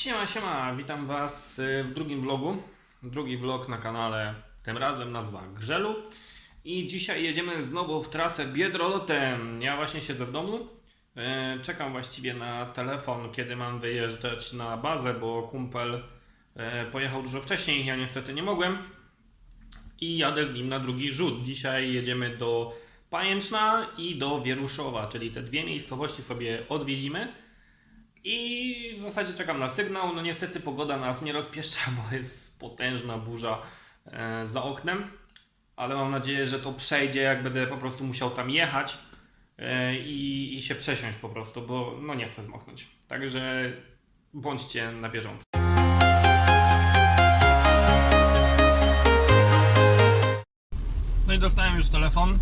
Siema, siema, witam Was y, w drugim vlogu. Drugi vlog na kanale, tym razem nazwa Grzelu. I dzisiaj jedziemy znowu w trasę Biedrolotem. Ja właśnie siedzę w domu. y, Czekam właściwie na telefon, kiedy mam wyjeżdżać na bazę, bo kumpel y, pojechał dużo wcześniej. Ja niestety nie mogłem. I jadę z nim na drugi rzut. Dzisiaj jedziemy do Pajęczna i do Wieruszowa, czyli te dwie miejscowości sobie odwiedzimy. I w zasadzie czekam na sygnał. No niestety pogoda nas nie rozpieszcza, bo jest potężna burza e, za oknem. Ale mam nadzieję, że to przejdzie, jak będę po prostu musiał tam jechać e, i, i się przesiąść po prostu, bo no nie chcę zmoknąć. Także bądźcie na bieżąco. No i dostałem już telefon,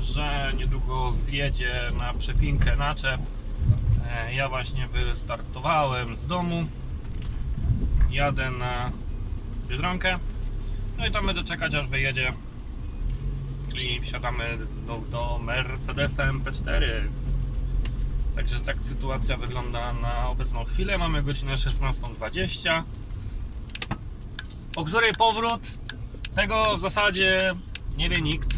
że niedługo zjedzie na przepinkę naczep. E, Ja właśnie wystartowałem z domu. Jadę na Biedronkę. No i tam będę czekać aż wyjedzie. I wsiadamy znów do Mercedesa MP4. Także tak sytuacja wygląda na obecną chwilę. Mamy godzinę 16.20. O której powrót? Tego w zasadzie nie wie nikt.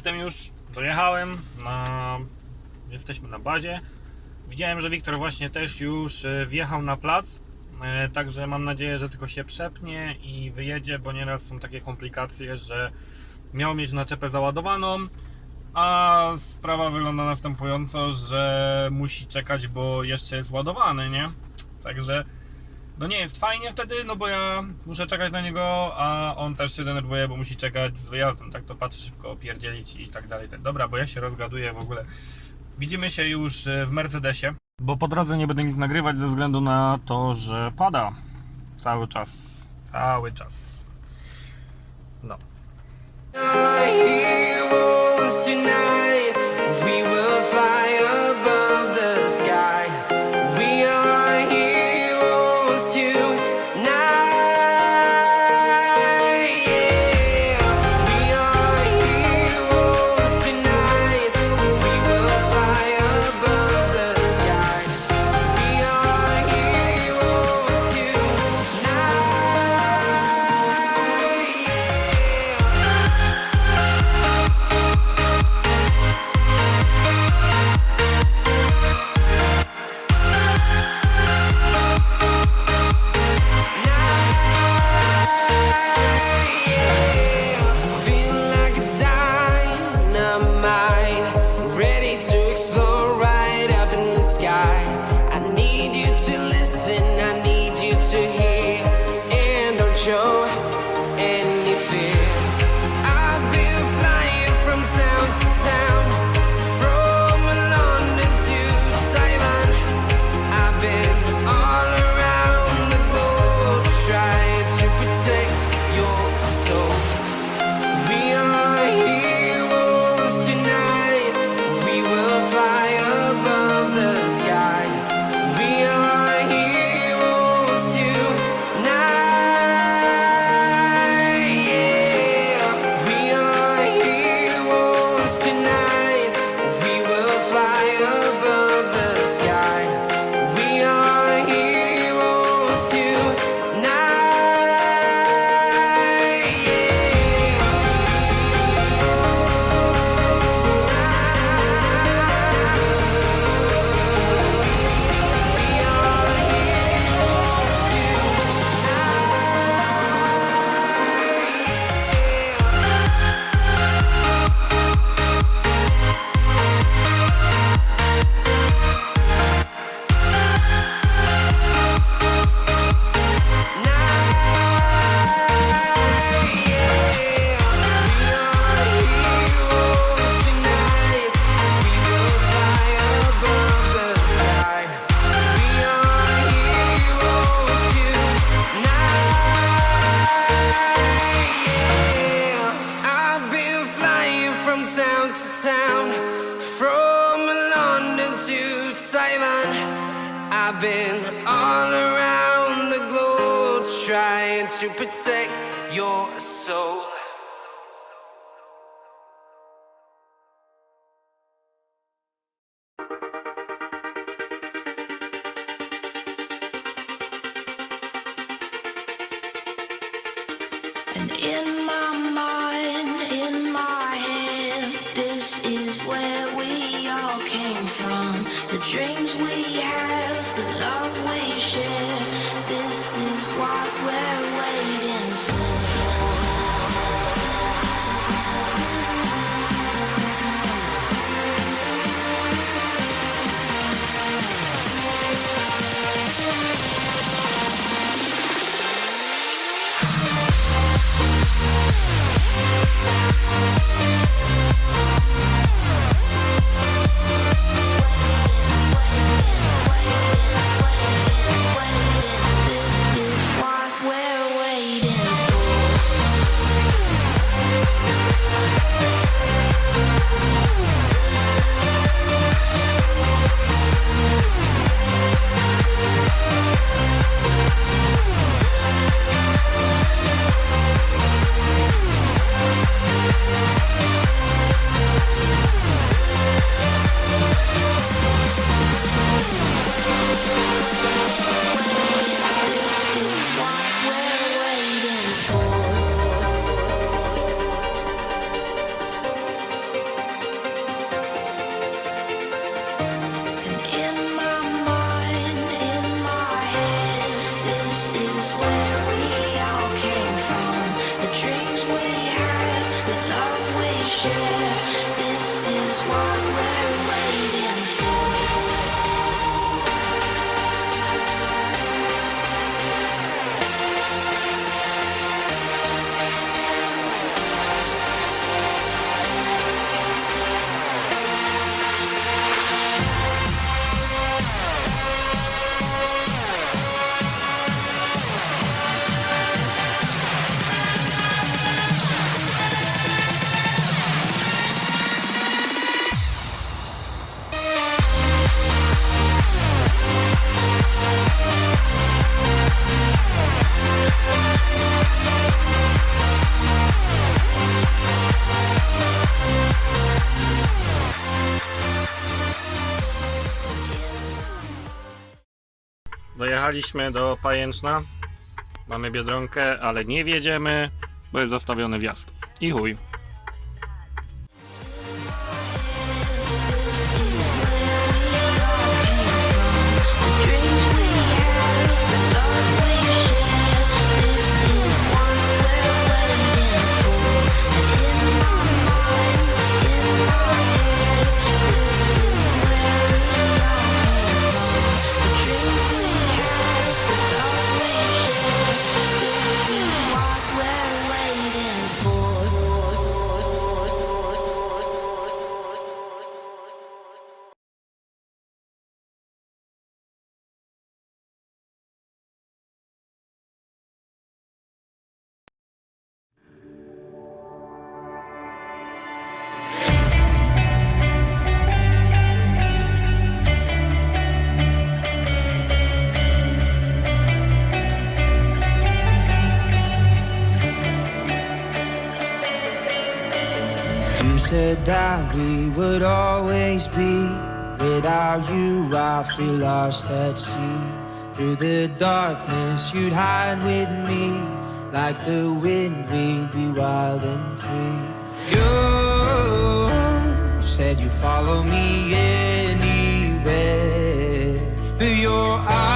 Jestem już, dojechałem, na... jesteśmy na bazie. Widziałem, że Wiktor właśnie też już y, wjechał na plac. y, Także mam nadzieję, że tylko się przepnie i wyjedzie, bo nieraz są takie komplikacje, że miał mieć naczepę załadowaną, a sprawa wygląda następująco, że musi czekać, bo jeszcze jest ładowany, nie? Także no nie jest fajnie wtedy, no bo ja muszę czekać na niego, a on też się denerwuje, bo musi czekać z wyjazdem, tak to patrzy szybko, opierdzielić i tak dalej. Dobra, bo ja się rozgaduję w ogóle. Widzimy się już e, w Mercedesie, bo po drodze nie będę nic nagrywać ze względu na to, że pada cały czas, cały czas. No. heroes to town to town, from London to Taiwan. I've been all around the globe trying to protect your soul. And in my mind Dojechaliśmy do Pajęczna. Mamy Biedronkę, ale nie wiedziemy, bo jest zastawiony wjazd. I chuj. said that we would always be. Without you, I feel lost at sea. Through the darkness, you'd hide with me. Like the wind, we'd be wild and free. You said you'd follow me anywhere, but your eyes.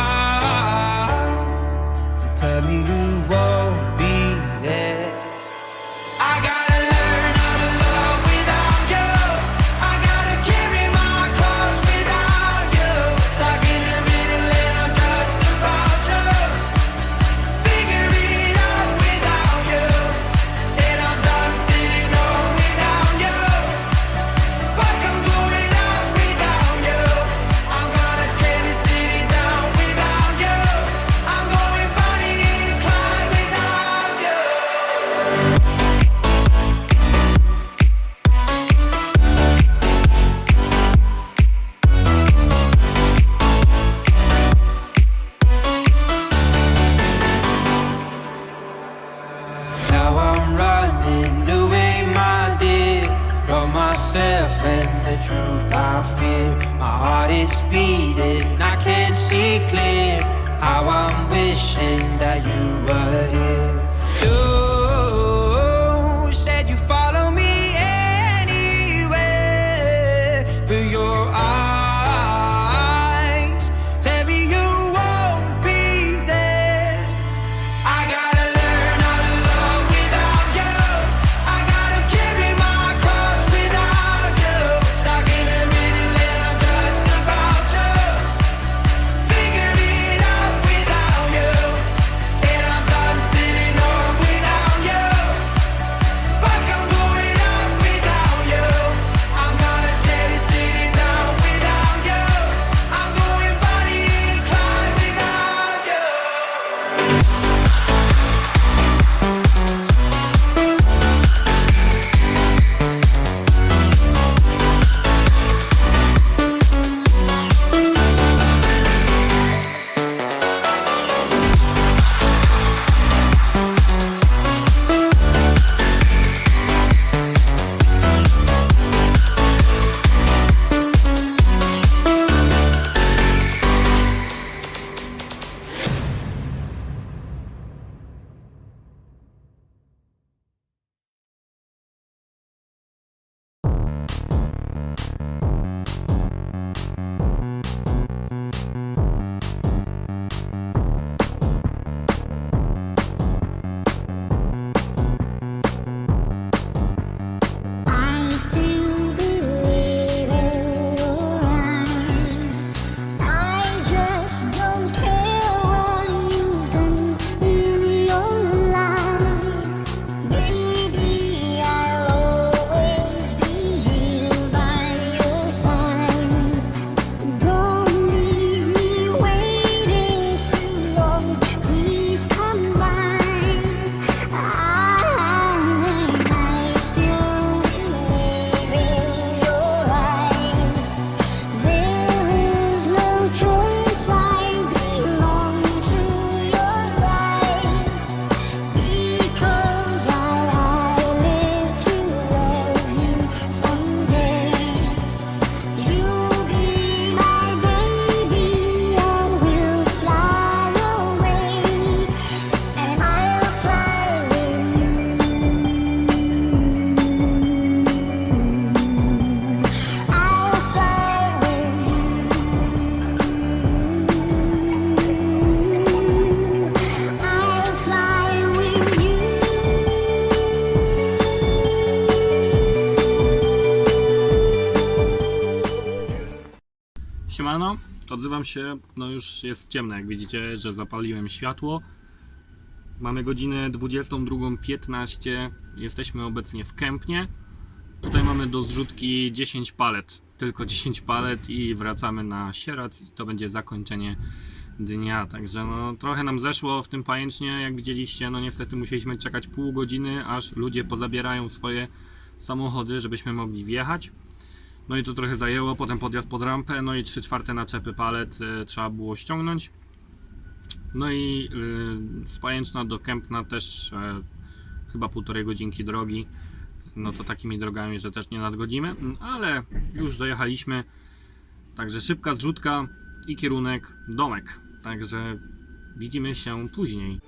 Siemano, odzywam się, no już jest ciemno, jak widzicie, że zapaliłem światło. Mamy godzinę 22.15, jesteśmy obecnie w Kępnie. Tutaj mamy do zrzutki 10 palet, tylko 10 palet i wracamy na Sierac i to będzie zakończenie dnia. Także no, trochę nam zeszło w tym pajęcznie, jak widzieliście, no niestety musieliśmy czekać pół godziny, aż ludzie pozabierają swoje samochody, żebyśmy mogli wjechać. No i to trochę zajęło, potem podjazd pod rampę, no i 3 czwarte naczepy palet y, trzeba było ściągnąć. No i y, z Pajęczna do Kępna też e, chyba półtorej godzinki drogi. No to takimi drogami, że też nie nadgodzimy, ale już dojechaliśmy. Także szybka zrzutka i kierunek domek. Także widzimy się później.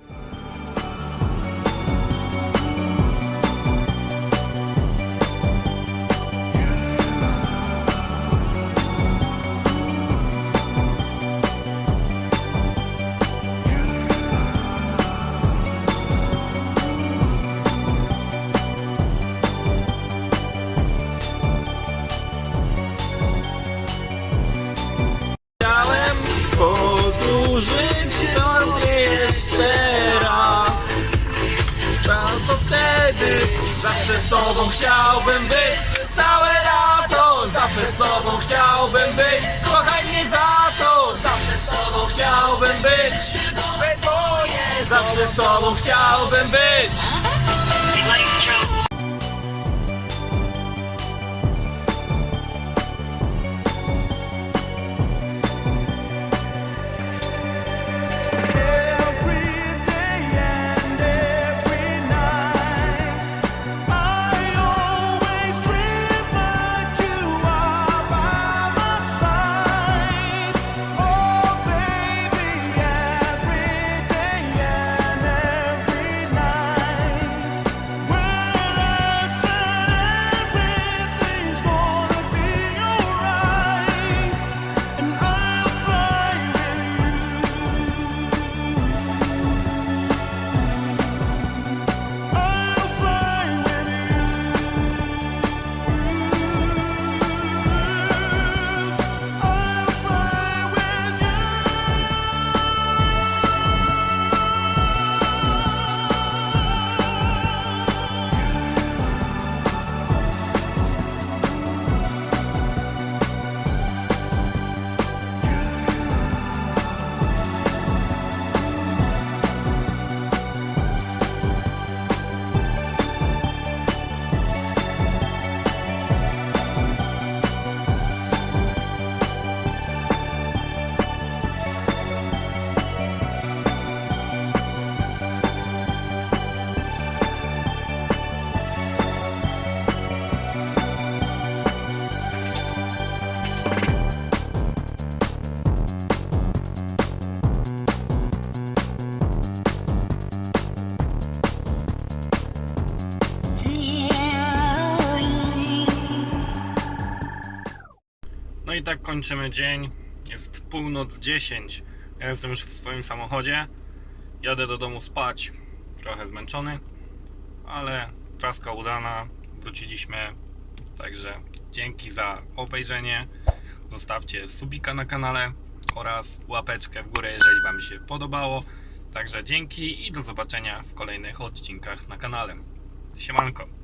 I tak kończymy dzień. Jest północ 10. Ja jestem już w swoim samochodzie. Jadę do domu spać. Trochę zmęczony, ale traska udana. Wróciliśmy. Także dzięki za obejrzenie. Zostawcie subika na kanale oraz łapeczkę w górę, jeżeli Wam się podobało. Także dzięki i do zobaczenia w kolejnych odcinkach na kanale. Siemanko.